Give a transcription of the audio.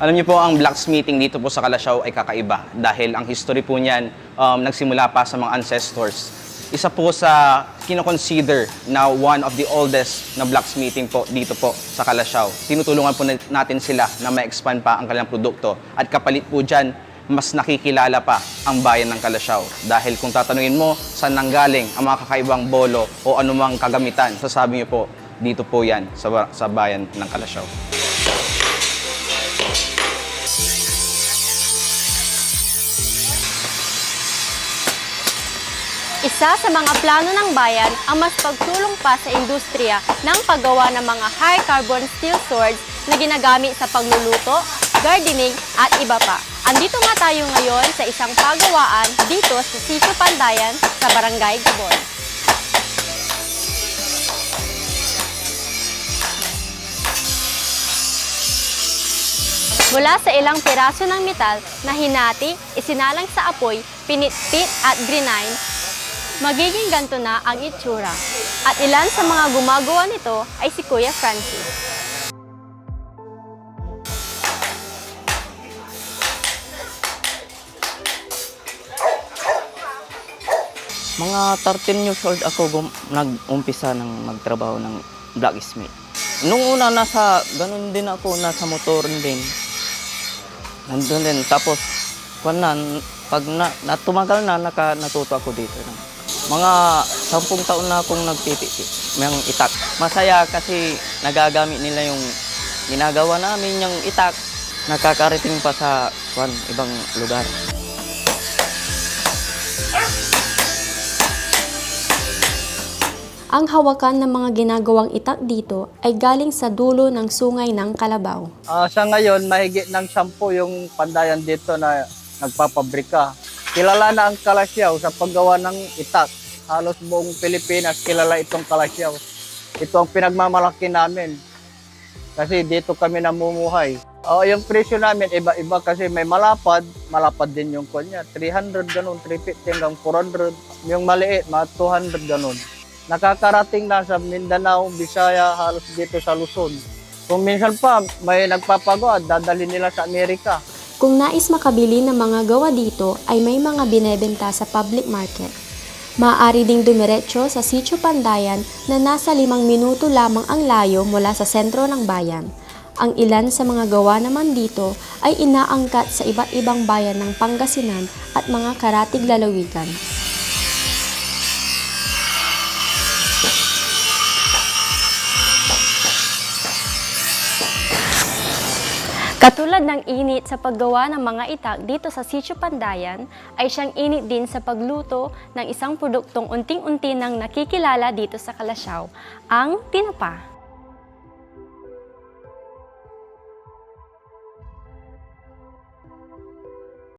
Alam niyo po, ang blacksmithing dito po sa Kalasyaw ay kakaiba dahil ang history po niyan um, nagsimula pa sa mga ancestors. Isa po sa kinoconsider na one of the oldest na blacksmithing po dito po sa Kalasyaw. Tinutulungan po na- natin sila na ma-expand pa ang kanilang produkto at kapalit po dyan, mas nakikilala pa ang bayan ng Kalasyaw. Dahil kung tatanungin mo saan nanggaling ang mga kakaibang bolo o anumang kagamitan, sasabi niyo po, dito po yan sa, sa bayan ng Kalasyaw. Isa sa mga plano ng bayan ang mas pagtulong pa sa industriya ng paggawa ng mga high carbon steel swords na ginagamit sa pagluluto, gardening at iba pa. Andito nga tayo ngayon sa isang pagawaan dito sa Sitio Pandayan sa Barangay Gabon. Mula sa ilang piraso ng metal na hinati, isinalang sa apoy, pinitpit at grinine, magiging ganto na ang itsura. At ilan sa mga gumagawa nito ay si Kuya Francis. Mga 13 years old ako gum- nag-umpisa ng magtrabaho ng blacksmith. Nung una nasa, ganun din ako, nasa motor din. Nandun din. Tapos, kwan na, pag na, na tumagal na, naka, natuto ako dito. Mga sampung taon na akong nagtititi, ng itak. Masaya kasi nagagamit nila yung ginagawa namin, yung itak. Nakakarating pa sa kwan, ibang lugar. Ang hawakan ng mga ginagawang itak dito ay galing sa dulo ng sungay ng Kalabaw. Ah, sa ngayon, mahigit ng sampu yung pandayan dito na nagpapabrika. Kilala na ang Kalasyaw sa paggawa ng itak. Halos buong Pilipinas kilala itong Kalasyaw. Ito ang pinagmamalaki namin. Kasi dito kami namumuhay. Oh, yung presyo namin iba-iba kasi may malapad, malapad din yung kanya. 300 ganun, 350 hanggang 400. Yung maliit, mga 200 ganun. Nakakarating na sa Mindanao, Bisaya, halos dito sa Luzon. Kung minsan pa may nagpapagawa, dadalhin nila sa Amerika. Kung nais makabili ng mga gawa dito ay may mga binebenta sa public market. Maaari ding dumiretso sa Sitio Pandayan na nasa limang minuto lamang ang layo mula sa sentro ng bayan. Ang ilan sa mga gawa naman dito ay inaangkat sa iba't ibang bayan ng Pangasinan at mga karatig lalawigan. Katulad ng init sa paggawa ng mga itak dito sa Sitio Pandayan, ay siyang init din sa pagluto ng isang produktong unting-unti nang nakikilala dito sa Kalasyaw, ang tinapa.